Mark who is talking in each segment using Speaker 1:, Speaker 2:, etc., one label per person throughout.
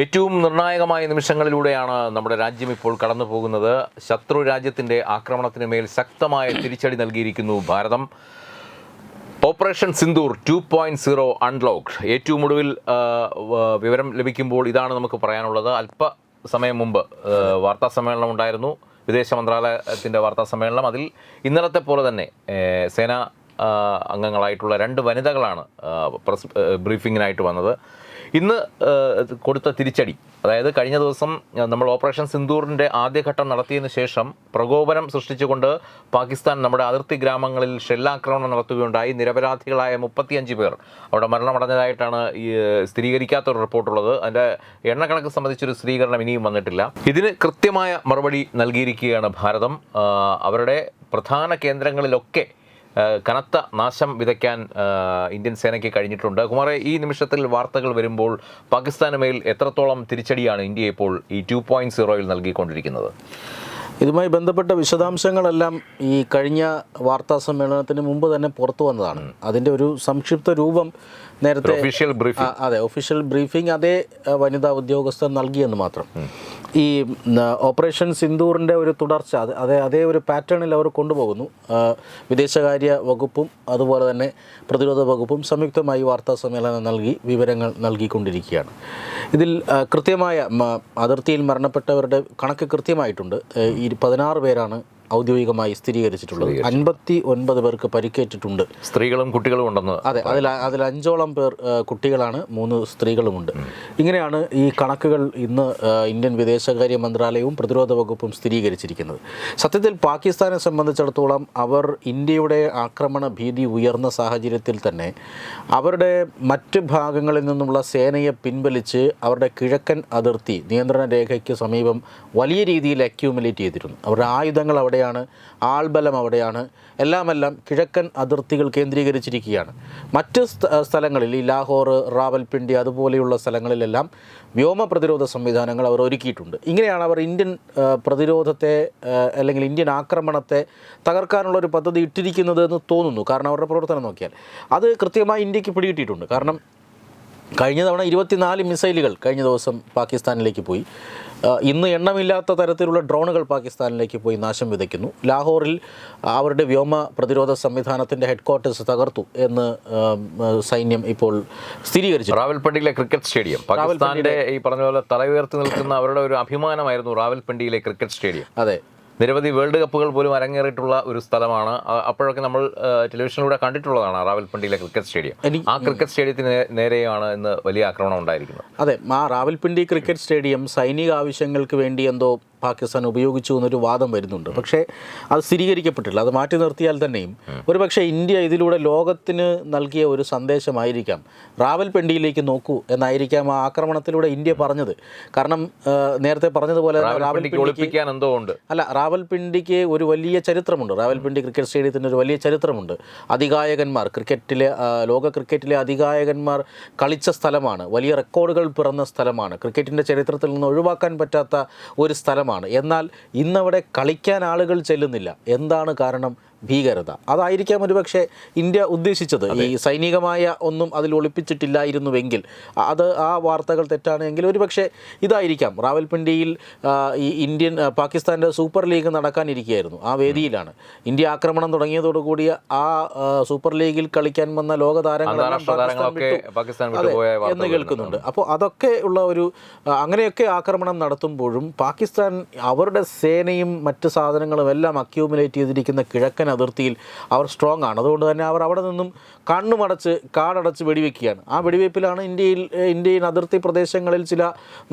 Speaker 1: ഏറ്റവും നിർണായകമായ നിമിഷങ്ങളിലൂടെയാണ് നമ്മുടെ രാജ്യം ഇപ്പോൾ കടന്നു പോകുന്നത്. ശത്രു രാജ്യത്തിന്റെ ആക്രമണത്തിന് മേൽ ശക്തമായ തിരിച്ചടി നൽകിയിരിക്കുന്നു Bharatam. Operation Sindoor two point zero unlock ഏറ്റവും ഒടുവിൽ വിവരം ലഭിക്കുമ്പോൾ ഇതാണ് നമുക്ക് പറയാനുള്ളത്. അല്പ സമയം മുമ്പ് വാർത്താ സമ്മേളനം ഉണ്ടായിരുന്നു. വിദേശ മന്ത്രാലയത്തിന്റെ വാർത്താ സമ്മേളനം. അതിൽ ഇന്നലത്തെ പോലെ തന്നെ സേനാ അംഗങ്ങളായിട്ടുള്ള രണ്ട് വനിതകളാണ് പ്രസ് ബ്രീഫിങ്ങിനായിട്ട് വന്നത്. ഇന്ന് കൊടുത്ത തിരിച്ചടി. അതായത് കഴിഞ്ഞ ദിവസം നമ്മൾ ഓപ്പറേഷൻ സിന്ദൂറിന്റെ ആദ്യഘട്ടം നടത്തിയതിനു ശേഷം പ്രകോപനം സൃഷ്ടിച്ചുകൊണ്ട് പാകിസ്ഥാൻ നമ്മുടെ അതിർത്തി ഗ്രാമങ്ങളിൽ ഷെല്ലാക്രമണം നടത്തുകയുണ്ടായി. നിരപരാധികളായ മുപ്പത്തിയഞ്ച് പേർ അവിടെ മരണമടഞ്ഞതായിട്ടാണ് ഈ സ്ഥിരീകരിക്കാത്ത ഒരു റിപ്പോർട്ടുള്ളത്. അതിന്റെ എണ്ണക്കണക്ക് സംബന്ധിച്ചൊരു സ്ഥിരീകരണം ഇനിയും വന്നിട്ടില്ല. ഇതിന് കൃത്യമായ മറുപടി നൽകിയിരിക്കുകയാണ് ഭാരതം. അവരുടെ പ്രധാന കേന്ദ്രങ്ങളിലൊക്കെ കനത്ത നാശം വിതയ്ക്കാൻ ഇന്ത്യൻ സേനയ്ക്ക് കഴിഞ്ഞിട്ടുണ്ട്. കുമാറെ ഈ നിമിഷത്തിൽ വാർത്തകൾ വരുമ്പോൾ പാകിസ്ഥാന് മേൽ എത്രത്തോളം തിരിച്ചടിയാണ് ഇന്ത്യ ഇപ്പോൾ ഈ ടു പോയിന്റ് സീറോയിൽ നൽകിക്കൊണ്ടിരിക്കുന്നത്?
Speaker 2: ഇതുമായി ബന്ധപ്പെട്ട വിശദാംശങ്ങളെല്ലാം ഈ കഴിഞ്ഞ വാർത്താ സമ്മേളനത്തിന് മുമ്പ് തന്നെ പുറത്തു വന്നതാണ്. അതിന്റെ ഒരു സംക്ഷിപ്ത രൂപം നേരത്തെ അതെ ഒഫീഷ്യൽ ബ്രീഫിംഗ് അതേ വനിതാ ഉദ്യോഗസ്ഥർ നൽകിയെന്ന് മാത്രം. ഈ ഓപ്പറേഷൻ സിന്ദൂറിന്റെ ഒരു തുടർച്ച അത് അതേ അതേ ഒരു പാറ്റേണിൽ അവർ കൊണ്ടുപോകുന്നു. വിദേശകാര്യ വകുപ്പും അതുപോലെ തന്നെ പ്രതിരോധ വകുപ്പും സംയുക്തമായി വാർത്താ സമ്മേളനം നൽകി വിവരങ്ങൾ നൽകിക്കൊണ്ടിരിക്കുകയാണ്. ഇതിൽ കൃത്യമായ അതിർത്തിയിൽ മരണപ്പെട്ടവരുടെ കണക്ക് കൃത്യമായിട്ടുണ്ട്. ഈ പതിനാറ് പേരാണ് ഔദ്യോഗികമായി സ്ഥിരീകരിച്ചിട്ടുള്ളത്. അൻപത്തി ഒൻപത് പേർക്ക് പരിക്കേറ്റിട്ടുണ്ട്.
Speaker 1: സ്ത്രീകളും കുട്ടികളും ഉണ്ടെന്ന്
Speaker 2: അതെ അതിൽ അതിൽ അഞ്ചോളം പേർ കുട്ടികളാണ് മൂന്ന് സ്ത്രീകളുമുണ്ട്. ഇങ്ങനെയാണ് ഈ കണക്കുകൾ ഇന്ന് ഇന്ത്യൻ വിദേശകാര്യ മന്ത്രാലയവും പ്രതിരോധ വകുപ്പും സ്ഥിരീകരിച്ചിരിക്കുന്നത്. സത്യത്തിൽ പാകിസ്ഥാനെ സംബന്ധിച്ചിടത്തോളം അവർ ഇന്ത്യയുടെ ആക്രമണ ഭീതി ഉയർന്ന സാഹചര്യത്തിൽ തന്നെ അവരുടെ മറ്റ് ഭാഗങ്ങളിൽ നിന്നുള്ള സേനയെ പിൻവലിച്ച് അവരുടെ കിഴക്കൻ അതിർത്തി നിയന്ത്രണ രേഖയ്ക്ക് സമീപം വലിയ രീതിയിൽ അക്യൂമുലേറ്റ് ചെയ്തിരുന്നു. അവരുടെ ആയുധങ്ങൾ അവിടെയാണ് ആൾബലം അവിടെയാണ്. എല്ലാമെല്ലാം കിഴക്കൻ അതിർത്തികൾ കേന്ദ്രീകരിച്ചിരിക്കുകയാണ്. മറ്റ് സ്ഥലങ്ങളിൽ ഈ ലാഹോർ റാവൽപിണ്ടി അതുപോലെയുള്ള സ്ഥലങ്ങളിലെല്ലാം വ്യോമ പ്രതിരോധ സംവിധാനങ്ങൾ അവർ ഒരുക്കിയിട്ടുണ്ട്. ഇങ്ങനെയാണ് അവർ ഇന്ത്യൻ പ്രതിരോധത്തെ അല്ലെങ്കിൽ ഇന്ത്യൻ ആക്രമണത്തെ തകർക്കാനുള്ള ഒരു പദ്ധതി ഇട്ടിരിക്കുന്നത് എന്ന് തോന്നുന്നു. കാരണം അവരുടെ പ്രവർത്തനം നോക്കിയാൽ. അത് കൃത്യമായി ഇന്ത്യയ്ക്ക് പിടികിട്ടിയിട്ടുണ്ട്. കാരണം കഴിഞ്ഞ തവണ ഇരുപത്തിനാല് മിസൈലുകൾ കഴിഞ്ഞ ദിവസം പാകിസ്ഥാനിലേക്ക് പോയി. ഇന്ന് എണ്ണമില്ലാത്ത തരത്തിലുള്ള ഡ്രോണുകൾ പാകിസ്ഥാനിലേക്ക് പോയി നാശം വിതയ്ക്കുന്നു. ലാഹോറിൽ അവരുടെ വ്യോമ പ്രതിരോധ സംവിധാനത്തിന്റെ ഹെഡ് ക്വാർട്ടേഴ്സ് തകർത്തു എന്ന് സൈന്യം ഇപ്പോൾ സ്ഥിരീകരിച്ചു.
Speaker 1: റാവൽപിണ്ടിയിലെ ക്രിക്കറ്റ് സ്റ്റേഡിയം. പാകിസ്ഥാനിലെ ഈ പറഞ്ഞ പോലെ തല ഉയർത്തി നിൽക്കുന്ന അവരുടെ ഒരു അഭിമാനമായിരുന്നു റാവൽപിണ്ടിയിലെ ക്രിക്കറ്റ് സ്റ്റേഡിയം.
Speaker 2: അതെ.
Speaker 1: നിരവധി വേൾഡ് കപ്പുകൾ പോലും അരങ്ങേറിയിട്ടുള്ള ഒരു സ്ഥലമാണ്. അപ്പോഴൊക്കെ നമ്മൾ ടെലിവിഷനിലൂടെ കണ്ടിട്ടുള്ളതാണ് റാവൽപിണ്ടിയിലെ ക്രിക്കറ്റ് സ്റ്റേഡിയം. ആ ക്രിക്കറ്റ് സ്റ്റേഡിയത്തിന് നേരെയാണ് ഇന്ന് വലിയ ആക്രമണം ഉണ്ടായിരിക്കുന്നത്.
Speaker 2: അതെ ആ റാവൽപിണ്ടി ക്രിക്കറ്റ് സ്റ്റേഡിയം സൈനിക ആവശ്യങ്ങൾക്ക് വേണ്ടി എന്തോ പാകിസ്ഥാൻ ഉപയോഗിച്ചു എന്നൊരു വാദം വരുന്നുണ്ട്. പക്ഷേ അത് സ്ഥിരീകരിക്കപ്പെട്ടില്ല അത് മാറ്റി നിർത്തിയാൽ തന്നെയും ഒരു പക്ഷേ ഇന്ത്യ ഇതിലൂടെ ലോകത്തിന് നൽകിയ ഒരു സന്ദേശമായിരിക്കാം. റാവൽപിണ്ടിയിലേക്ക് നോക്കൂ എന്നായിരിക്കാം ആ ആക്രമണത്തിലൂടെ ഇന്ത്യ പറഞ്ഞത്. കാരണം നേരത്തെ പറഞ്ഞതുപോലെ
Speaker 1: റാവൽപിണ്ടിക്ക് എന്തോ ഉണ്ട്.
Speaker 2: അല്ല റാവൽപിണ്ടിക്ക് ഒരു വലിയ ചരിത്രമുണ്ട്. റാവൽപിണ്ടി ക്രിക്കറ്റ് സ്റ്റേഡിയത്തിന് ഒരു വലിയ ചരിത്രമുണ്ട്. അധികായകന്മാർ ക്രിക്കറ്റിലെ ലോക ക്രിക്കറ്റിലെ അധികായകന്മാർ കളിച്ച സ്ഥലമാണ്. വലിയ റെക്കോർഡുകൾ പിറന്ന സ്ഥലമാണ്. ക്രിക്കറ്റിന്റെ ചരിത്രത്തിൽ നിന്ന് ഒഴിവാക്കാൻ പറ്റാത്ത ഒരു സ്ഥലമാണ്. എന്നാൽ ഇന്നവിടെ കളിക്കാൻ ആളുകൾ ചെല്ലുന്നില്ല. എന്താണ് കാരണം? ഭീകരത. അതായിരിക്കാം ഒരുപക്ഷെ ഇന്ത്യ ഉദ്ദേശിച്ചത്. ഈ സൈനികമായ ഒന്നും അതിൽ ഒളിപ്പിച്ചിട്ടില്ലായിരുന്നുവെങ്കിൽ. അത് ആ വാർത്തകൾ തെറ്റാണ് തെറ്റാണെങ്കിൽ ഒരുപക്ഷെ ഇതായിരിക്കാം. റാവൽപിണ്ടിയിൽ ഈ ഇന്ത്യൻ പാകിസ്ഥാന്റെ സൂപ്പർ ലീഗ് നടക്കാനിരിക്കുകയായിരുന്നു. ആ വേദിയിലാണ്. ഇന്ത്യ ആക്രമണം തുടങ്ങിയതോടുകൂടി ആ ആ, സൂപ്പർ ലീഗിൽ കളിക്കാൻ വന്ന ലോക താരങ്ങളെല്ലാം എന്ന് കേൾക്കുന്നുണ്ട്. അപ്പോൾ അതൊക്കെ ഉള്ള ഒരു അങ്ങനെയൊക്കെ ആക്രമണം നടത്തുമ്പോഴും പാകിസ്ഥാൻ അവരുടെ സേനയും മറ്റ് സാധനങ്ങളും എല്ലാം അക്യൂമുലേറ്റ് ചെയ്തിരിക്കുന്ന കിഴക്കൻ അതിർത്തിയിൽ അവർ സ്ട്രോങ് ആണ്. അതുകൊണ്ട് തന്നെ അവർ അവിടെ നിന്നും കണ്ണുമടച്ച് കാടടച്ച് വെടിവെക്കുകയാണ്. ആ വെടിവെയ്പ്പിലാണ് ഇന്ത്യയിൽ ഇന്ത്യയിൽ അതിർത്തി പ്രദേശങ്ങളിൽ ചില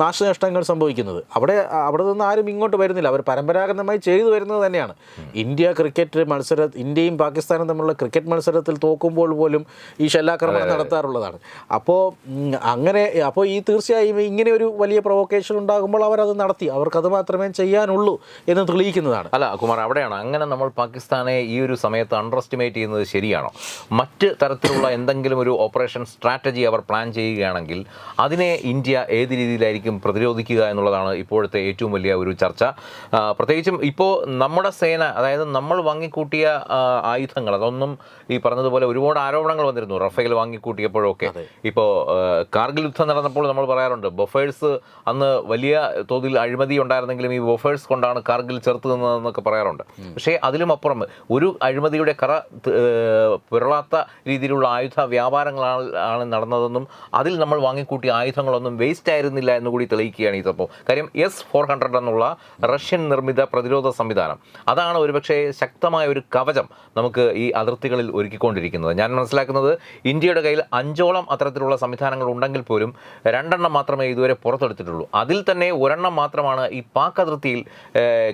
Speaker 2: നാശനഷ്ടങ്ങൾ സംഭവിക്കുന്നത്. അവിടെ അവിടെ നിന്ന് ആരും ഇങ്ങോട്ട് വരുന്നില്ല. അവർ പരമ്പരാഗതമായി ചെയ്തു വരുന്നത് തന്നെയാണ്. ഇന്ത്യ ക്രിക്കറ്റ് മത്സര ഇന്ത്യയും പാകിസ്ഥാനും തമ്മിലുള്ള ക്രിക്കറ്റ് മത്സരത്തിൽ തോക്കുമ്പോൾ പോലും ഈ ഷെല്ലാക്രമണം നടത്താറുള്ളതാണ്. അപ്പോൾ അങ്ങനെ അപ്പോൾ ഈ തീർച്ചയായും ഇങ്ങനെ ഒരു വലിയ പ്രൊവക്കേഷൻ ഉണ്ടാകുമ്പോൾ അവരത് നടത്തി. അവർക്കത് മാത്രമേ ചെയ്യാനുള്ളൂ എന്ന് തെളിയിക്കുന്നതാണ്.
Speaker 1: അല്ല കുമാർ അവിടെയാണ്? അങ്ങനെ നമ്മൾ പാകിസ്ഥാനെ ഈ ഒരു സമയത്ത് അണ്ടർ എസ്റ്റിമേറ്റ് ചെയ്യുന്നത് ശരിയാണോ? മറ്റ് തരത്തിലുള്ള എന്തെങ്കിലും ഒരു ഓപ്പറേഷൻ സ്ട്രാറ്റജി അവർ പ്ലാൻ ചെയ്യുകയാണെങ്കിൽ അതിനെ ഇന്ത്യ ഏത് രീതിയിലായിരിക്കും പ്രതിരോധിക്കുക എന്നുള്ളതാണ് ഇപ്പോഴത്തെ ഏറ്റവും വലിയ ഒരു ചർച്ച. പ്രത്യേകിച്ചും ഇപ്പോൾ നമ്മുടെ സേന അതായത് നമ്മൾ വാങ്ങിക്കൂട്ടിയ ആയുധങ്ങൾ അതൊന്നും ഈ പറഞ്ഞതുപോലെ ഒരുപാട് ആരോപണങ്ങൾ വന്നിരുന്നു റഫേൽ വാങ്ങിക്കൂട്ടിയപ്പോഴൊക്കെ. ഇപ്പോൾ കാർഗിൽ യുദ്ധം നടന്നപ്പോൾ നമ്മൾ പറയാറുണ്ട് ബൊഫേഴ്സ് അന്ന് വലിയ തോതിൽ അഴിമതി ഉണ്ടായിരുന്നെങ്കിലും ഈ ബൊഫേഴ്സ് കൊണ്ടാണ് കാർഗിൽ ചെറുത്ത് നിന്നതെന്നൊക്കെ പറയാറുണ്ട് പക്ഷേ അതിലും അപ്പുറം ഒരു അഴിമതിയുടെ കറ പിറളാത്ത പുരളാത്ത രീതിയിലുള്ള ആയുധ വ്യാപാരങ്ങളാണ് നടന്നതെന്നും അതിൽ നമ്മൾ വാങ്ങിക്കൂട്ടിയ ആയുധങ്ങളൊന്നും വേസ്റ്റ് ആയിരുന്നില്ല എന്ന് കൂടി തെളിയിക്കുകയാണ് ഈ സംഭവം. കാര്യം എസ് ഫോർ ഹൺഡ്രഡ് എന്നുള്ള റഷ്യൻ നിർമ്മിത പ്രതിരോധ സംവിധാനം. അതാണ് ഒരുപക്ഷെ ശക്തമായ ഒരു കവചം നമുക്ക് ഈ അതിർത്തികളിൽ ഒരുക്കിക്കൊണ്ടിരിക്കുന്നത്. ഞാൻ മനസ്സിലാക്കുന്നത് ഇന്ത്യയുടെ കയ്യിൽ അഞ്ചോളം അത്തരത്തിലുള്ള സംവിധാനങ്ങൾ ഉണ്ടെങ്കിൽ പോലും രണ്ടെണ്ണം മാത്രമേ ഇതുവരെ പുറത്തെടുത്തിട്ടുള്ളൂ. അതിൽ തന്നെ ഒരെണ്ണം മാത്രമാണ് ഈ പാക് അതിർത്തിയിൽ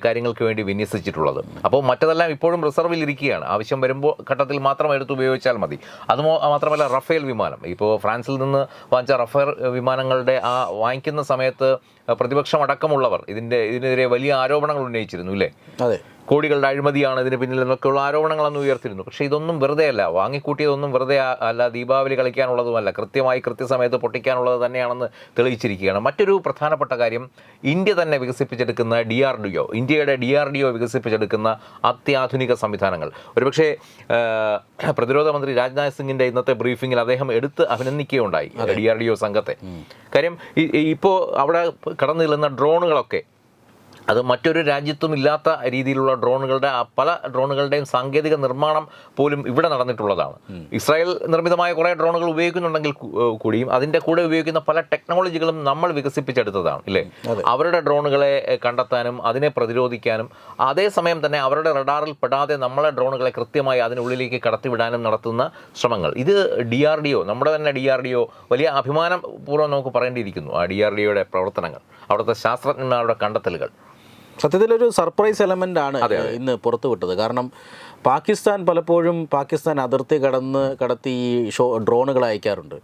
Speaker 1: കാര്യങ്ങൾക്ക് വേണ്ടി വിന്യസിച്ചിട്ടുള്ളത്. അപ്പോൾ മറ്റതെല്ലാം ഇപ്പോഴും റിസർവിൽ ഇരിക്കുകയാണ്. ആവശ്യം വരുമ്പോൾ ഘട്ടത്തിൽ മാത്രം എടുത്ത് ഉപയോഗിച്ചാൽ മതി. അത് മാത്രമല്ല റഫേൽ വിമാനം. ഇപ്പോൾ ഫ്രാൻസിൽ നിന്ന് വാങ്ങിച്ച റഫേൽ വിമാനങ്ങളുടെ ആ വാങ്ങിക്കുന്ന സമയത്ത് പ്രതിപക്ഷം അടക്കമുള്ളവർ ഇതിന്റെ ഇതിനെതിരെ വലിയ ആരോപണങ്ങൾ ഉന്നയിച്ചിരുന്നു അല്ലേ
Speaker 2: അതെ.
Speaker 1: കോടികളുടെ അഴിമതിയാണ് ഇതിന് പിന്നിൽ എന്നൊക്കെയുള്ള ആരോപണങ്ങളൊന്നും ഉയർത്തിരുന്നു. പക്ഷേ ഇതൊന്നും വെറുതെ അല്ല വാങ്ങിക്കൂട്ടിയതൊന്നും വെറുതെ അല്ല ദീപാവലി കളിക്കാനുള്ളതുമല്ല. കൃത്യമായി കൃത്യസമയത്ത് പൊട്ടിക്കാനുള്ളത് തന്നെയാണെന്ന് തെളിയിച്ചിരിക്കുകയാണ്. മറ്റൊരു പ്രധാനപ്പെട്ട കാര്യം ഇന്ത്യ തന്നെ വികസിപ്പിച്ചെടുക്കുന്ന ഡി ആർ ഡി ഒ ഇന്ത്യയുടെ ഡി ആർ ഡി ഒ വികസിപ്പിച്ചെടുക്കുന്ന അത്യാധുനിക സംവിധാനങ്ങൾ. ഒരുപക്ഷേ പ്രതിരോധ മന്ത്രി രാജ്നാഥ് സിംഗിന്റെ ഇന്നത്തെ ബ്രീഫിംഗിൽ അദ്ദേഹം എടുത്ത് അഭിനന്ദിക്കുകയുണ്ടായി ഡി ആർ ഡി ഒ സംഘത്തെ. കാര്യം ഇപ്പോൾ അവിടെ കടന്നു ചെല്ലുന്ന ഡ്രോണുകളൊക്കെ അത് മറ്റൊരു രാജ്യത്തും ഇല്ലാത്ത രീതിയിലുള്ള ഡ്രോണുകളുടെ ആ പല ഡ്രോണുകളുടെയും സാങ്കേതിക നിർമ്മാണം പോലും ഇവിടെ നടന്നിട്ടുള്ളതാണ്. ഇസ്രായേൽ നിർമ്മിതമായ കുറേ ഡ്രോണുകൾ ഉപയോഗിക്കുന്നുണ്ടെങ്കിൽ കൂടിയും അതിന്റെ കൂടെ ഉപയോഗിക്കുന്ന പല ടെക്നോളജികളും നമ്മൾ വികസിപ്പിച്ചെടുത്തതാണ് ഇല്ലേ? അവരുടെ ഡ്രോണുകളെ കണ്ടെത്താനും അതിനെ പ്രതിരോധിക്കാനും അതേസമയം തന്നെ അവരുടെ റഡാറിൽ പെടാതെ നമ്മളെ ഡ്രോണുകളെ കൃത്യമായി അതിനുള്ളിലേക്ക് കടത്തിവിടാനും നടത്തുന്ന ശ്രമങ്ങൾ. ഇത് ഡി ആർ ഡി ഒ നമ്മുടെ തന്നെ ഡി ആർ ഡി ഒ വലിയ അഭിമാനപൂർവം നമുക്ക് പറയേണ്ടിയിരിക്കുന്നു ആ ഡി ആർ ഡി ഒയുടെ പ്രവർത്തനങ്ങൾ അവിടുത്തെ ശാസ്ത്രജ്ഞന്മാരുടെ കണ്ടെത്തലുകൾ.
Speaker 2: സത്യത്തിലൊരു സർപ്രൈസ് എലമെന്റ് ആണ് ഇന്ന് പുറത്തുവിട്ടത്. കാരണം പാകിസ്ഥാൻ പലപ്പോഴും പാകിസ്ഥാൻ അതിർത്തി കടന്ന് കടത്തി ഈ ഷോ ഡ്രോണുകൾ അയക്കാറുണ്ട്.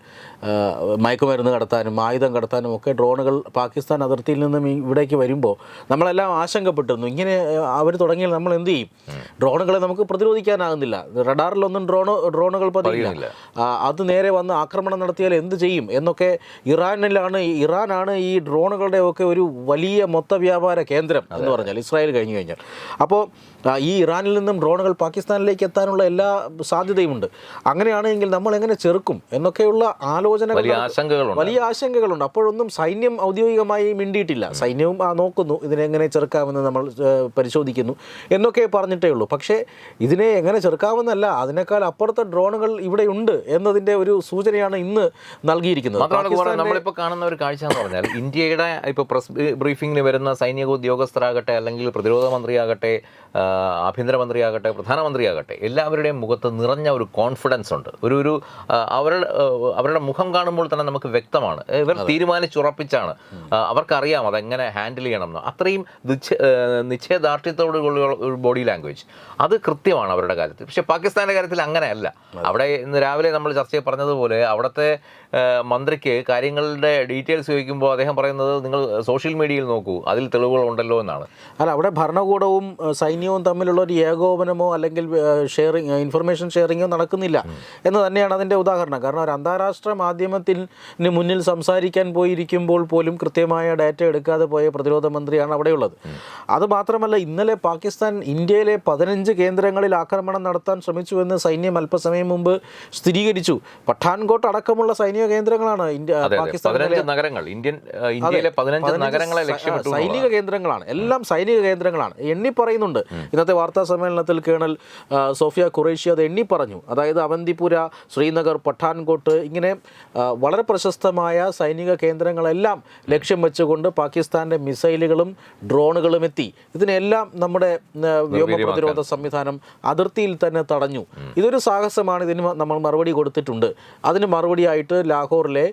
Speaker 2: മയക്കുമരുന്ന് കടത്താനും ആയുധം കടത്താനും ഒക്കെ ഡ്രോണുകൾ പാകിസ്ഥാൻ അതിർത്തിയിൽ നിന്നും ഇവിടേക്ക് വരുമ്പോൾ നമ്മളെല്ലാം ആശങ്കപ്പെട്ടിരുന്നു. ഇങ്ങനെ അവർ തുടങ്ങിയാൽ നമ്മൾ എന്ത് ചെയ്യും? ഡ്രോണുകളെ നമുക്ക് പ്രതിരോധിക്കാനാകുന്നില്ല. റഡാറിലൊന്നും ഡ്രോണ് ഡ്രോണുകൾ പതിയില്ല. അത് നേരെ വന്ന് ആക്രമണം നടത്തിയാൽ എന്ത് ചെയ്യും? എന്നൊക്കെ ഇറാനിലാണ് ഇറാനാണ് ഈ ഡ്രോണുകളുടെ ഒക്കെ ഒരു വലിയ മൊത്ത വ്യാപാര കേന്ദ്രം എന്ന് പറഞ്ഞാൽ ഇസ്രായേൽ കഴിഞ്ഞു കഴിഞ്ഞാൽ. അപ്പോൾ ഈ ഇറാനിൽ നിന്നും ഡ്രോണുകൾ പാകിസ്ഥാനിലേക്ക് എത്താനുള്ള എല്ലാ സാധ്യതയുമുണ്ട്. അങ്ങനെയാണെങ്കിൽ നമ്മൾ എങ്ങനെ ചെറുക്കും എന്നൊക്കെയുള്ള ആലോചനകൾ
Speaker 1: വലിയ ആശങ്കകളുണ്ട്.
Speaker 2: വലിയ ആശങ്കകളുണ്ട്. അപ്പോഴൊന്നും സൈന്യം ഔദ്യോഗികമായി മിണ്ടിയിട്ടില്ല. സൈന്യവും നോക്കുന്നു ഇതിനെങ്ങനെ ചെറുക്കാമെന്ന് നമ്മൾ പരിശോധിക്കുന്നു എന്നൊക്കെ പറഞ്ഞിട്ടേ ഉള്ളൂ. പക്ഷേ ഇതിനെ എങ്ങനെ ചെറുക്കാമെന്നല്ല അതിനേക്കാൾ അപ്പുറത്തെ ഡ്രോണുകൾ ഇവിടെ ഉണ്ട് എന്നതിന്റെ ഒരു സൂചനയാണ് ഇന്ന് നൽകിയിരിക്കുന്നത്.
Speaker 1: നമ്മളിപ്പോൾ കാണുന്ന ഒരു കാഴ്ച എന്ന് പറഞ്ഞാൽ ഇന്ത്യയുടെ ഇപ്പോൾ പ്രസ് ബ്രീഫിംഗിന് വരുന്ന സൈനിക ഉദ്യോഗസ്ഥരാകട്ടെ അല്ലെങ്കിൽ പ്രതിരോധ മന്ത്രിയാകട്ടെ ആഭ്യന്തരമന്ത്രിയാകട്ടെ പ്രധാനമന്ത്രിയാകട്ടെ എല്ലാവരുടെയും മുഖത്ത് നിറഞ്ഞ ഒരു കോൺഫിഡൻസ് ഉണ്ട്. ഒരു ഒരു അവരുടെ അവരുടെ മുഖം കാണുമ്പോൾ തന്നെ നമുക്ക് വ്യക്തമാണ്. ഇവർ തീരുമാനിച്ചുറപ്പിച്ചാണ്. അവർക്കറിയാം അതെങ്ങനെ ഹാൻഡിൽ ചെയ്യണം എന്ന് അത്രയും നിശ്ച- നിശ്ചയദാർഢ്യത്തോടുള്ള ഒരു ബോഡി ലാംഗ്വേജ് അത് കൃത്യമാണ് അവരുടെ കാര്യത്തിൽ. പക്ഷേ പാകിസ്ഥാന്റെ കാര്യത്തിൽ അങ്ങനെയല്ല. അവിടെ ഇന്ന് രാവിലെ നമ്മൾ ചർച്ചയിൽ പറഞ്ഞതുപോലെ അവിടുത്തെ മന്ത്രിക്ക് കാര്യങ്ങളുടെ ഡീറ്റെയിൽസ് ചോദിക്കുമ്പോൾ അദ്ദേഹം പറയുന്നത് നിങ്ങൾ സോഷ്യൽ മീഡിയയിൽ നോക്കൂ അതിൽ തെളിവുകൾ ഉണ്ടല്ലോ എന്നാണ്.
Speaker 2: അല്ല അവിടെ ഭരണകൂടവും സൈന്യവും തമ്മിലുള്ള ഒരു ഏകോപനമോ അല്ലെങ്കിൽ ഷെയറിങ് ഇൻഫർമേഷൻ ഷെയറിങ്ങോ നടക്കുന്നില്ല എന്ന് തന്നെയാണ് അതിന്റെ ഉദാഹരണം. കാരണം ഒരു അന്താരാഷ്ട്ര മാധ്യമത്തിന് മുന്നിൽ സംസാരിക്കാൻ പോയിരിക്കുമ്പോൾ പോലും കൃത്യമായ ഡാറ്റ എടുക്കാതെ പോയ പ്രതിരോധ മന്ത്രിയാണ് അവിടെയുള്ളത്. അത് മാത്രമല്ല ഇന്നലെ പാകിസ്ഥാൻ ഇന്ത്യയിലെ പതിനഞ്ച് കേന്ദ്രങ്ങളിൽ ആക്രമണം നടത്താൻ ശ്രമിച്ചുവെന്ന് സൈന്യം അല്പസമയം മുമ്പ് സ്ഥിരീകരിച്ചു. പഠാൻകോട്ട് അടക്കമുള്ള സൈനിക കേന്ദ്രങ്ങളാണ് ഇന്ത്യ പാകിസ്ഥാൻ
Speaker 1: നഗരങ്ങൾ. ഇന്ത്യൻ ഇന്ത്യയിലെ പതിനഞ്ച് നഗരങ്ങളെ ലക്ഷ്യമിട്ടു
Speaker 2: സൈനിക കേന്ദ്രങ്ങളാണ്. എല്ലാം സൈനിക കേന്ദ്രങ്ങളാണ്. എണ്ണി പറയുന്നുണ്ട്. ഇന്നത്തെ വാർത്താ സമ്മേളനത്തിൽ കേണൽ സോഫിയ ഖുറേഷി അത് എണ്ണി പറഞ്ഞു. അതായത് അവന്തിപുര ശ്രീനഗർ പഠാൻകോട്ട് ഇങ്ങനെ വളരെ പ്രശസ്തമായ സൈനിക കേന്ദ്രങ്ങളെല്ലാം ലക്ഷ്യം വെച്ചുകൊണ്ട് പാകിസ്ഥാന്റെ മിസൈലുകളും ഡ്രോണുകളും എത്തി. ഇതിനെല്ലാം നമ്മുടെ വ്യോമ പ്രതിരോധ സംവിധാനം അതിർത്തിയിൽ തന്നെ തടഞ്ഞു. ഇതൊരു സാഹസമാണ്. ഇതിന് നമ്മൾ മറുപടി കൊടുത്തിട്ടുണ്ട്. അതിന് മറുപടിയായിട്ട് ലാഹോറിലെ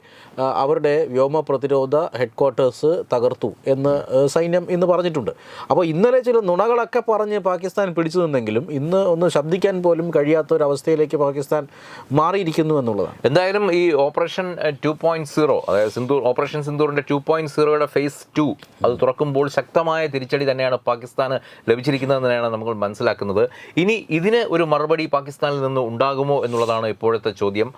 Speaker 2: അവരുടെ വ്യോമ പ്രതിരോധ ഹെഡ്ക്വാർട്ടേഴ്സ് തകർത്തു എന്ന് സൈന്യം ഇന്ന് പറഞ്ഞിട്ടുണ്ട്. അപ്പോൾ ഇന്നലെ ചില നുണകളൊക്കെ പറഞ്ഞ് പാകിസ്ഥാൻ പിടിച്ചു നിന്നെങ്കിലും ഇന്ന് ഒന്ന് ശബ്ദിക്കാൻ പോലും കഴിയാത്ത ഒരു അവസ്ഥയിലേക്ക് പാകിസ്ഥാൻ മാറിയിരിക്കുന്നു എന്നുള്ളതാണ്.
Speaker 1: എന്തായാലും ഈ ഓപ്പറേഷൻ ടു പോയിന്റ് സീറോ അതായത് സിന്ധൂർ ഓപ്പറേഷൻ സിന്ധൂറിന്റെ ടു പോയിന്റ് സീറോയുടെ ഫേസ് ടു അത് തുറക്കുമ്പോൾ ശക്തമായ തിരിച്ചടി തന്നെയാണ് പാകിസ്ഥാന് ലഭിച്ചിരിക്കുന്നത് തന്നെയാണ് നമ്മൾ മനസ്സിലാക്കുന്നത്. ഇനി ഇതിന് ഒരു മറുപടി പാകിസ്ഥാനിൽ നിന്ന് ഉണ്ടാകുമോ എന്നുള്ളതാണ് ഇപ്പോഴത്തെ ചോദ്യം.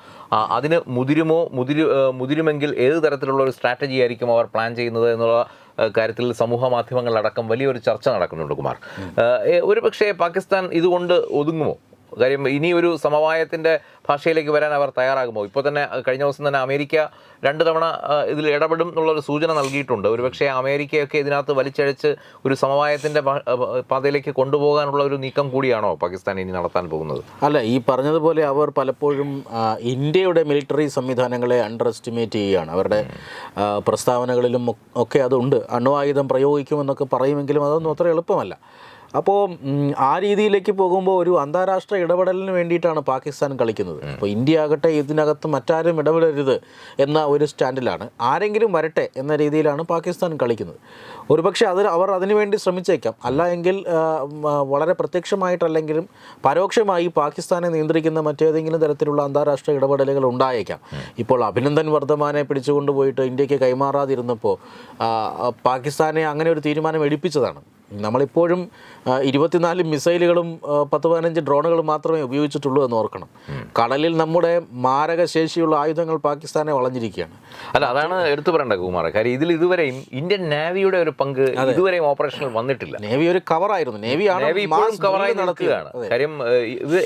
Speaker 1: അതിന് മുതിരുമോ മുതിരു മുതിരുമെങ്കിൽ ഏത് തരത്തിലുള്ള ഒരു സ്ട്രാറ്റജി ആയിരിക്കും അവർ പ്ലാൻ ചെയ്യുന്നത് എന്നുള്ള കാര്യത്തിൽ സമൂഹ മാധ്യമങ്ങളിലടക്കം വലിയൊരു ചർച്ച നടക്കുന്നുണ്ട് കുമാർ. ഒരു പക്ഷേ പാകിസ്ഥാൻ ഇതുകൊണ്ട് ഒതുങ്ങുമോ? കാര്യം ഇനി ഒരു സമവായത്തിന്റെ ഭാഷയിലേക്ക് വരാൻ അവർ തയ്യാറാകുമോ? ഇപ്പോൾ തന്നെ കഴിഞ്ഞ ദിവസം തന്നെ അമേരിക്ക രണ്ട് തവണ ഇതിൽ ഇടപെടും എന്നുള്ളൊരു സൂചന നൽകിയിട്ടുണ്ട്. ഒരുപക്ഷെ അമേരിക്കയൊക്കെ ഇതിനകത്ത് വലിച്ചഴിച്ച് ഒരു സമവായത്തിന്റെ പാതയിലേക്ക് കൊണ്ടുപോകാനുള്ള ഒരു നീക്കം കൂടിയാണോ പാകിസ്ഥാൻ ഇനി നടത്താൻ പോകുന്നത്?
Speaker 2: അല്ല ഈ പറഞ്ഞതുപോലെ അവർ പലപ്പോഴും ഇന്ത്യയുടെ മിലിറ്ററി സംവിധാനങ്ങളെ അണ്ടർ എസ്റ്റിമേറ്റ് ചെയ്യുകയാണ്. അവരുടെ പ്രസ്താവനകളിലും ഒക്കെ അതുണ്ട്. അണ്വായുധം പ്രയോഗിക്കുമെന്നൊക്കെ പറയുമെങ്കിലും അതൊന്നും അത്ര എളുപ്പമല്ല. അപ്പോൾ ആ രീതിയിലേക്ക് പോകുമ്പോൾ ഒരു അന്താരാഷ്ട്ര ഇടപെടലിന് വേണ്ടിയിട്ടാണ് പാകിസ്ഥാൻ കളിക്കുന്നത്. അപ്പോൾ ഇന്ത്യ ആകട്ടെ ഇതിനകത്ത് മറ്റാരും ഇടപെടരുത് എന്ന ഒരു സ്റ്റാൻഡിലാണ്. ആരെങ്കിലും വരട്ടെ എന്ന രീതിയിലാണ് പാകിസ്ഥാൻ കളിക്കുന്നത്. ഒരുപക്ഷെ അത് അവർ അതിനുവേണ്ടി ശ്രമിച്ചേക്കാം. അല്ല എങ്കിൽ വളരെ പ്രത്യക്ഷമായിട്ടല്ലെങ്കിലും പരോക്ഷമായി പാകിസ്ഥാനെ നിയന്ത്രിക്കുന്ന മറ്റേതെങ്കിലും തരത്തിലുള്ള അന്താരാഷ്ട്ര ഇടപെടലുകൾ ഉണ്ടായേക്കാം. ഇപ്പോൾ അഭിനന്ദൻ വർദ്ധമാനെ പിടിച്ചുകൊണ്ട് പോയിട്ട് ഇന്ത്യയ്ക്ക് കൈമാറാതിരുന്നപ്പോൾ പാകിസ്ഥാനെ അങ്ങനെ ഒരു തീരുമാനം എടുപ്പിച്ചതാണ്. നമ്മളിപ്പോഴും ഇരുപത്തിനാല് മിസൈലുകളും പത്ത് പതിനഞ്ച് ഡ്രോണുകളും മാത്രമേ ഉപയോഗിച്ചിട്ടുള്ളൂ എന്ന് ഓർക്കണം. കടലിൽ നമ്മുടെ മാരകശേഷിയുള്ള ആയുധങ്ങൾ പാകിസ്ഥാനെ വളഞ്ഞിരിക്കുകയാണ്.
Speaker 1: അല്ല അതാണ് എടുത്തു പറയേണ്ടത് കുമാർ കാര്യം ഇതിൽ ഇതുവരെയും ഇന്ത്യൻ നേവിയുടെ ഒരു പങ്ക് ഇതുവരെയും ഓപ്പറേഷനിൽ വന്നിട്ടില്ല.
Speaker 2: നേവി ഒരു കവറായിരുന്നു. നേവിയാണ്
Speaker 1: നേവി ഇപ്പോഴും കവറായി നടക്കുകയാണ് കാര്യം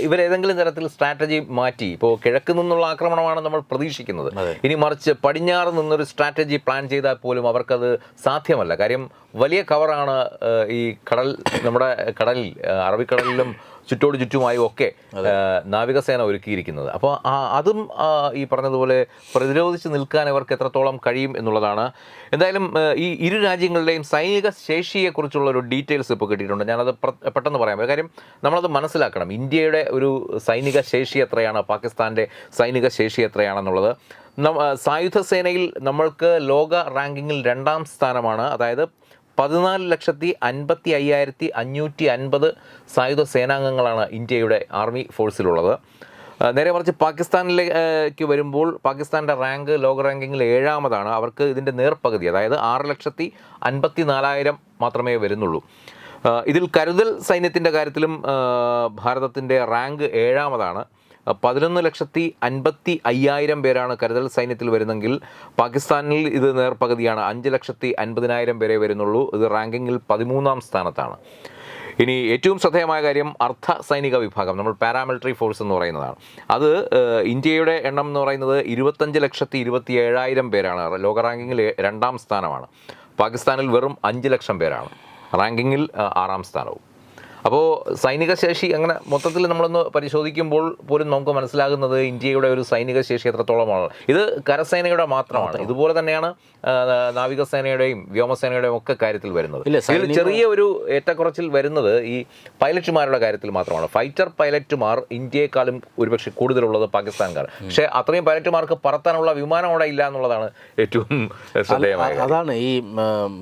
Speaker 1: ഇവരേതെങ്കിലും തരത്തിൽ സ്ട്രാറ്റജി മാറ്റി ഇപ്പോൾ കിഴക്ക് നിന്നുള്ള ആക്രമണമാണ് നമ്മൾ പ്രതീക്ഷിക്കുന്നത്. ഇനി മറിച്ച് പടിഞ്ഞാറ് നിന്നൊരു സ്ട്രാറ്റജി പ്ലാൻ ചെയ്താൽ പോലും അവർക്കത് സാധ്യമല്ല. കാര്യം വലിയ കവറാണ് ഈ കടൽ നമ്മുടെ കടലിൽ അറബിക്കടലിലും ചുറ്റോട് ചുറ്റുമായി ഒക്കെ നാവികസേന ഒരുക്കിയിരിക്കുന്നത്. അപ്പോൾ അതും ഈ പറഞ്ഞതുപോലെ പ്രതിരോധിച്ച് നിൽക്കാൻ അവർക്ക് എത്രത്തോളം കഴിയും എന്നുള്ളതാണ്. എന്തായാലും ഈ ഇരു രാജ്യങ്ങളുടെയും സൈനിക ശേഷിയെക്കുറിച്ചുള്ള ഒരു ഡീറ്റെയിൽസ് ഇപ്പോൾ കിട്ടിയിട്ടുണ്ട്. ഞാനത് പെട്ടെന്ന് പറയാം. കാര്യം നമ്മളത് മനസ്സിലാക്കണം. ഇന്ത്യയുടെ ഒരു സൈനിക ശേഷി എത്രയാണ്? പാകിസ്ഥാന്റെ സൈനിക ശേഷി എത്രയാണെന്നുള്ളത്. സായുധ സേനയിൽ നമ്മൾക്ക് ലോക റാങ്കിങ്ങിൽ രണ്ടാം സ്ഥാനമാണ്. അതായത് പതിനാല് ലക്ഷത്തി അൻപത്തി അയ്യായിരത്തി അഞ്ഞൂറ്റി അൻപത് സായുധ സേനാംഗങ്ങളാണ് ഇന്ത്യയുടെ ആർമി ഫോഴ്സിലുള്ളത്. നേരെ മറിച്ച് പാകിസ്ഥാനിലേക്ക് വരുമ്പോൾ പാകിസ്ഥാന്റെ റാങ്ക് ലോക റാങ്കിങ്ങിൽ ഏഴാമതാണ്. അവർക്ക് ഇതിന്റെ നേർപ്പകുതി അതായത് ആറ് ലക്ഷത്തി അൻപത്തി നാലായിരം മാത്രമേ വരുന്നുള്ളൂ. ഇതിൽ കരുതൽ സൈന്യത്തിന്റെ കാര്യത്തിലും ഭാരതത്തിന്റെ റാങ്ക് ഏഴാമതാണ്. പതിനൊന്ന് ലക്ഷത്തി അൻപത്തി അയ്യായിരം പേരാണ് കരുതൽ സൈന്യത്തിൽ വരുന്നെങ്കിൽ പാകിസ്ഥാനിൽ ഇത് നേർപകുതിയാണ് അഞ്ച് ലക്ഷത്തി അൻപതിനായിരം പേരെ വരുന്നുള്ളൂ. ഇത് റാങ്കിങ്ങിൽ പതിമൂന്നാം സ്ഥാനത്താണ്. ഇനി ഏറ്റവും ശ്രദ്ധേയമായ കാര്യം അർദ്ധ സൈനിക വിഭാഗം. നമ്മൾ പാരാമിലിറ്ററി ഫോഴ്സ് എന്ന് പറയുന്നതാണ്. അത് ഇന്ത്യയുടെ എണ്ണം എന്ന് പറയുന്നത് ഇരുപത്തഞ്ച് ലക്ഷത്തി ഇരുപത്തി ഏഴായിരം പേരാണ്. ലോക റാങ്കിങ്ങിൽ രണ്ടാം സ്ഥാനമാണ്. പാകിസ്ഥാനിൽ വെറും അഞ്ച് ലക്ഷം പേരാണ്. റാങ്കിങ്ങിൽ ആറാം സ്ഥാനവും. അപ്പോൾ സൈനിക ശേഷി അങ്ങനെ മൊത്തത്തിൽ നമ്മളൊന്ന് പരിശോധിക്കുമ്പോൾ പോലും നമുക്ക് മനസ്സിലാകുന്നത് ഇന്ത്യയുടെ ഒരു സൈനിക ശേഷി എത്രത്തോളമാണ്. ഇത് കരസേനയുടെ മാത്രമാണ്. ഇതുപോലെ തന്നെയാണ് നാവികസേനയുടെയും വ്യോമസേനയുടെയും ഒക്കെ കാര്യത്തിൽ വരുന്നത്.
Speaker 2: ഇല്ല,
Speaker 1: ഇതിൽ ചെറിയ ഒരു ഏറ്റക്കുറച്ചിൽ വരുന്നത് ഈ പൈലറ്റുമാരുടെ കാര്യത്തിൽ മാത്രമാണ്. ഫൈറ്റർ പൈലറ്റുമാർ ഇന്ത്യയെക്കാളും ഒരുപക്ഷെ കൂടുതലുള്ളത് പാകിസ്ഥാൻകാർ. പക്ഷേ അത്രയും പൈലറ്റുമാർക്ക് പറത്താനുള്ള വിമാനം അവിടെ ഇല്ല എന്നുള്ളതാണ് ഏറ്റവും ശ്രദ്ധേയമായ
Speaker 2: അതാണ് ഈ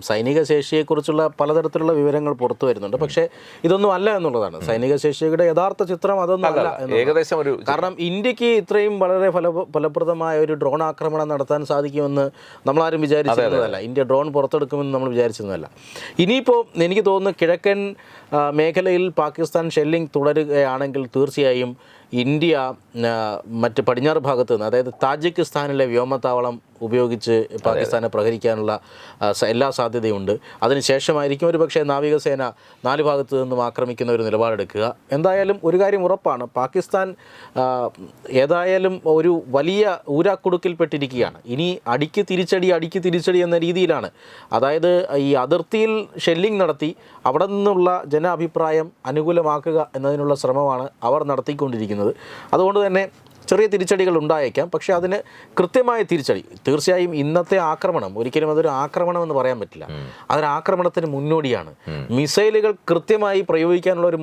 Speaker 2: സൈനിക ശേഷിയെക്കുറിച്ചുള്ള പലതരത്തിലുള്ള വിവരങ്ങൾ പുറത്തു വരുന്നുണ്ട്. പക്ഷേ ഇതൊന്നും അല്ല എന്നുള്ളതാണ്. സൈനിക ശേഷിയുടെ യഥാർത്ഥ ചിത്രം അതൊന്നും അല്ല എന്നുള്ളതാണ്.
Speaker 1: ഏകദേശം ഒരു
Speaker 2: കാരണം ഇന്ത്യയ്ക്ക് ഇത്രയും വളരെ ഫല ഫലപ്രദമായ ഒരു ഡ്രോൺ ആക്രമണം നടത്താൻ സാധിക്കുമെന്ന് നമ്മളാരും വിചാരിച്ചിരുന്നതല്ല. ഇന്ത്യ ഡ്രോൺ പുറത്തെടുക്കുമെന്ന് നമ്മൾ വിചാരിച്ചിരുന്നതല്ല. ഇനിയിപ്പോൾ എനിക്ക് തോന്നുന്നു കിഴക്കൻ മേഖലയിൽ പാകിസ്ഥാൻ ഷെല്ലിംഗ് തുടരുകയാണെങ്കിൽ തീർച്ചയായും ഇന്ത്യ മറ്റ് പടിഞ്ഞാറ് ഭാഗത്ത് നിന്ന് അതായത് താജിക്കിസ്ഥാനിലെ വ്യോമത്താവളം ഉപയോഗിച്ച് പാകിസ്ഥാനെ പ്രഹരിക്കാനുള്ള എല്ലാ സാധ്യതയുണ്ട്. അതിനുശേഷമായിരിക്കും ഒരു പക്ഷേ നാവികസേന നാല് ഭാഗത്തു നിന്നും ആക്രമിക്കുന്ന ഒരു നിലപാടെടുക്കുക. എന്തായാലും ഒരു കാര്യം ഉറപ്പാണ്. പാകിസ്ഥാൻ ഏതായാലും ഒരു വലിയ ഊരാക്കുടുക്കിൽപ്പെട്ടിരിക്കുകയാണ്. ഇനി അടിക്ക് തിരിച്ചടി അടിക്ക് തിരിച്ചടി എന്ന രീതിയിലാണ്. അതായത് ഈ അതിർത്തിയിൽ ഷെല്ലിംഗ് നടത്തി അവിടെ നിന്നുള്ള ജനാഭിപ്രായം അനുകൂലമാക്കുക എന്നതിനുള്ള ശ്രമമാണ് അവർ നടത്തിക്കൊണ്ടിരിക്കുന്നത്. അതുകൊണ്ട് തന്നെ ചെറിയ തിരിച്ചടികൾ ഉണ്ടായേക്കാം. പക്ഷേ അതിന് കൃത്യമായ തിരിച്ചടി. തീർച്ചയായും ഇന്നത്തെ ആക്രമണം ഒരിക്കലും അതൊരു ആക്രമണം എന്ന് പറയാൻ പറ്റില്ല. അതൊരു ആക്രമണത്തിന് മുന്നോടിയാണ്. മിസൈലുകൾ കൃത്യമായി പ്രയോഗിക്കാനുള്ള ഒരു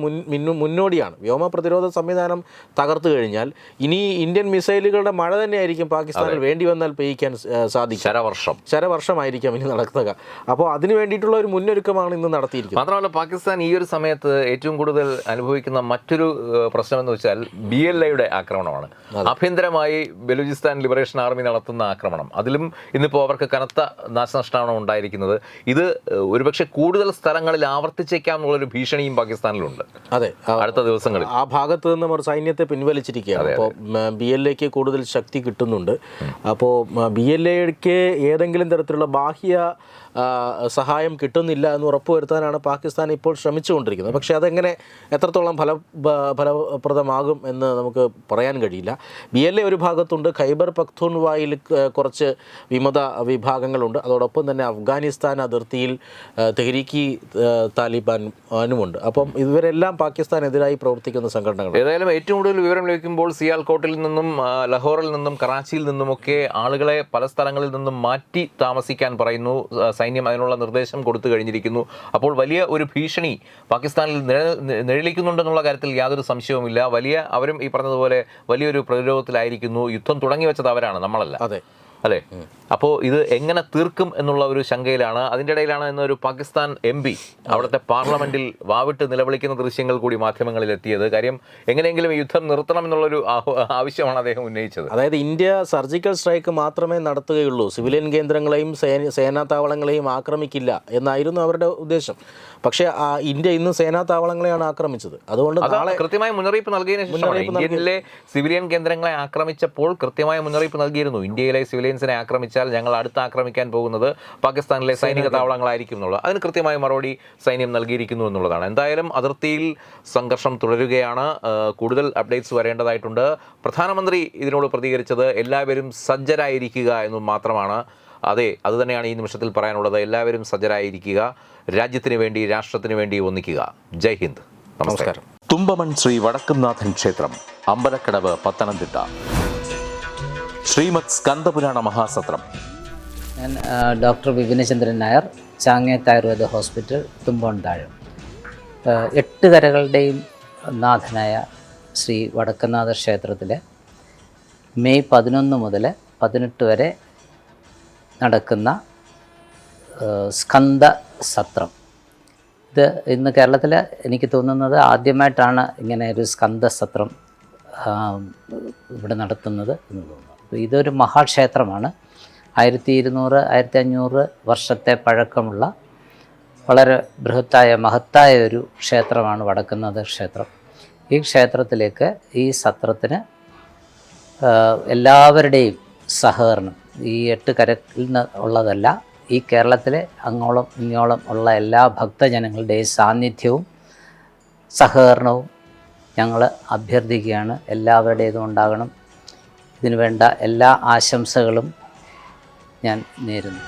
Speaker 2: മുന്നോടിയാണ്. വ്യോമ പ്രതിരോധ സംവിധാനം തകർത്തു കഴിഞ്ഞാൽ ഇനി ഇന്ത്യൻ മിസൈലുകളുടെ മഴ തന്നെയായിരിക്കും പാകിസ്ഥാനിൽ വേണ്ടി വന്നാൽ പെയ്യിക്കാൻ സാധിക്കും.
Speaker 1: ശരവർഷം.
Speaker 2: ശരവർഷമായിരിക്കാം ഇനി നടക്കുക. അപ്പോൾ അതിന് വേണ്ടിയിട്ടുള്ള ഒരു മുന്നൊരുക്കമാണ് ഇന്ന് നടത്തിയിരിക്കുന്നത്.
Speaker 1: മാത്രമല്ല പാകിസ്ഥാൻ ഈ ഒരു സമയത്ത് ഏറ്റവും കൂടുതൽ അനുഭവിക്കുന്ന മറ്റൊരു പ്രശ്നം എന്ന് വെച്ചാൽ ബി എൽ എയുടെ ആക്രമണമാണ്. ആഭ്യന്തരമായി ബലൂചിസ്ഥാൻ ലിബറേഷൻ ആർമി നടത്തുന്ന ആക്രമണം. അതിലും ഇന്നിപ്പോൾ അവർക്ക് കനത്ത നാശനഷ്ടമാണ് ഉണ്ടായിരിക്കുന്നത്. ഇത് ഒരുപക്ഷെ കൂടുതൽ സ്ഥലങ്ങളിൽ ആവർത്തിച്ചേക്കാം എന്നുള്ളൊരു ഭീഷണിയും പാകിസ്ഥാനിലുണ്ട്.
Speaker 2: അതെ.
Speaker 1: അടുത്ത ദിവസങ്ങളിൽ.
Speaker 2: ആ ഭാഗത്ത് നിന്ന് അവർ സൈന്യത്തെ പിൻവലിച്ചിരിക്കുകയാണ്. അപ്പോൾ ബി എൽ എക്ക് കൂടുതൽ ശക്തി കിട്ടുന്നുണ്ട്. അപ്പോൾ ബി എൽ എക്ക് ഏതെങ്കിലും തരത്തിലുള്ള ബാഹ്യ സഹായം കിട്ടുന്നില്ല എന്ന് ഉറപ്പുവരുത്താനാണ് പാകിസ്ഥാൻ ഇപ്പോൾ ശ്രമിച്ചുകൊണ്ടിരിക്കുന്നത്. പക്ഷേ അതെങ്ങനെ എത്രത്തോളം ഫല ഫലപ്രദമാകും എന്ന് നമുക്ക് പറയാൻ കഴിയില്ല. ബി എൽ എ ഒരു ഭാഗത്തുണ്ട് ഖൈബർ പഖ്തൂൺവായിൽ കുറച്ച് വിമത വിഭാഗങ്ങളുണ്ട്. അതോടൊപ്പം തന്നെ അഫ്ഗാനിസ്ഥാൻ അതിർത്തിയിൽ തെഹരീക്കി താലിബാനുമുണ്ട് അപ്പം ഇവരെല്ലാം പാകിസ്ഥാനെതിരായി പ്രവർത്തിക്കുന്ന സംഘടനകൾ
Speaker 1: ഏതായാലും ഏറ്റവും കൂടുതൽ വിവരം ലഭിക്കുമ്പോൾ സിയാൽകോട്ടിൽ നിന്നും ലഹോറിൽ നിന്നും കറാച്ചിയിൽ നിന്നുമൊക്കെ ആളുകളെ പല സ്ഥലങ്ങളിൽ നിന്നും മാറ്റി താമസിക്കാൻ പറയുന്നു സൈന്യം അതിനുള്ള നിർദ്ദേശം കൊടുത്തു കഴിഞ്ഞിരിക്കുന്നു. അപ്പോൾ വലിയ ഒരു ഭീഷണി പാകിസ്ഥാനിൽ നിഴ- നിഴലിക്കുന്നുണ്ടെന്നുള്ള കാര്യത്തിൽ യാതൊരു സംശയവുമില്ല. വലിയ അവരും ഈ പറഞ്ഞതുപോലെ വലിയൊരു പ്രതിരോധത്തിലായിരിക്കുന്നു. യുദ്ധം തുടങ്ങി വെച്ചത് അവരാണ് നമ്മളല്ല.
Speaker 2: അതെ.
Speaker 1: അല്ലേ? അപ്പോൾ ഇത് എങ്ങനെ തീർക്കും എന്നുള്ള ഒരു ശങ്കയിലാണ്. അതിന്റെ ഇടയിലാണ് എന്നൊരു പാകിസ്ഥാൻ എം പി അവിടുത്തെ പാർലമെന്റിൽ വാവിട്ട് നിലവിളിക്കുന്ന ദൃശ്യങ്ങൾ കൂടി മാധ്യമങ്ങളിൽ എത്തിയത് കാര്യം എങ്ങനെയെങ്കിലും യുദ്ധം നിർത്തണം എന്നുള്ളൊരു ആവശ്യമാണ് അദ്ദേഹം ഉന്നയിച്ചത്.
Speaker 2: അതായത് ഇന്ത്യ സർജിക്കൽ സ്ട്രൈക്ക് മാത്രമേ നടത്തുകയുള്ളൂ. സിവിലിയൻ കേന്ദ്രങ്ങളെയും സേന താവളങ്ങളെയും ആക്രമിക്കില്ല എന്നായിരുന്നു അവരുടെ ഉദ്ദേശം. പക്ഷേ ഇന്ത്യ ഇന്ന് സേനാ താവളങ്ങളെയാണ് ആക്രമിച്ചത്. അതുകൊണ്ട് നാളെ
Speaker 1: കൃത്യമായ മുന്നറിയിപ്പ് നൽകിയതിനു ശേഷം സിവിലിയൻ കേന്ദ്രങ്ങളെ ആക്രമിച്ചപ്പോൾ കൃത്യമായ മുന്നറിയിപ്പ് നൽകിയിരുന്നു. ഇന്ത്യയിലെ സിവിലിയൻസിനെ ആക്രമിച്ചാൽ ഞങ്ങൾ അടുത്ത് ആക്രമിക്കാൻ പോകുന്നത് പാകിസ്ഥാനിലെ സൈനിക താവളങ്ങളായിരിക്കും എന്നുള്ളത് അതിന് കൃത്യമായ മറുപടി സൈന്യം നൽകിയിരിക്കുന്നു എന്നുള്ളതാണ്. എന്തായാലും അതിർത്തിയിൽ സംഘർഷം തുടരുകയാണ്. കൂടുതൽ അപ്ഡേറ്റ്സ് വരേണ്ടതായിട്ടുണ്ട്. പ്രധാനമന്ത്രി ഇതിനോട് പ്രതികരിച്ചത് എല്ലാവരും സജ്ജരായിരിക്കുക എന്ന് മാത്രമാണ്. അതെ അത് തന്നെയാണ് ഈ നിമിഷത്തിൽ പറയാനുള്ളത്. എല്ലാവരും സജ്ജരായിരിക്കുക. രാജ്യത്തിന് വേണ്ടി രാഷ്ട്രത്തിന് വേണ്ടി ഒന്നിക്കുക. ജയ് ഹിന്ദ്.
Speaker 2: നമസ്കാരം.
Speaker 1: തുമ്പമൺ ശ്രീ വടക്കുംനാഥൻ ക്ഷേത്രം അമ്പലക്കടവ് പത്തനംതിട്ട. ശ്രീമത് സ്കന്ദപുരാണ മഹാസത്രം.
Speaker 3: ഞാൻ ഡോക്ടർ വിപിനചന്ദ്രൻ നായർ ചാങ്ങേത്ത് ആയുർവേദ ഹോസ്പിറ്റൽ തുമ്പോണ്ടാഴം എട്ട് കരകളുടെയും നാഥനായ ശ്രീ വടക്കനാഥ ക്ഷേത്രത്തിലെ മെയ് പതിനൊന്ന് മുതൽ പതിനെട്ട് വരെ നടക്കുന്ന സ്കന്ദ സത്രം. ഇത് ഇന്ന് കേരളത്തിൽ എനിക്ക് തോന്നുന്നത് ആദ്യമായിട്ടാണ് ഇങ്ങനെ ഒരു സ്കന്ദ സത്രം ഇവിടെ നടത്തുന്നത് എന്ന് തോന്നുന്നു. ഇതൊരു മഹാക്ഷേത്രമാണ്. ആയിരത്തി ഇരുന്നൂറ് ആയിരത്തി അഞ്ഞൂറ് വർഷത്തെ പഴക്കമുള്ള വളരെ ബൃഹത്തായ മഹത്തായ ഒരു ക്ഷേത്രമാണ് വടക്കുന്നാഥ ക്ഷേത്രം. ഈ ക്ഷേത്രത്തിലേക്ക് ഈ സത്രത്തിന് എല്ലാവരുടെയും സഹകരണം ഈ എട്ട് കരയിൽ നിന്ന് ഉള്ളതല്ല ഈ കേരളത്തിലെ അങ്ങോളം ഇങ്ങോളം ഉള്ള എല്ലാ ഭക്തജനങ്ങളുടെയും സാന്നിധ്യവും സഹകരണവും ഞങ്ങൾ അഭ്യർത്ഥിക്കുകയാണ്. എല്ലാവരുടേതും ഉണ്ടാകണം. ഇതിനു വേണ്ട എല്ലാ ആശംസകളും ഞാൻ നേരുന്നു.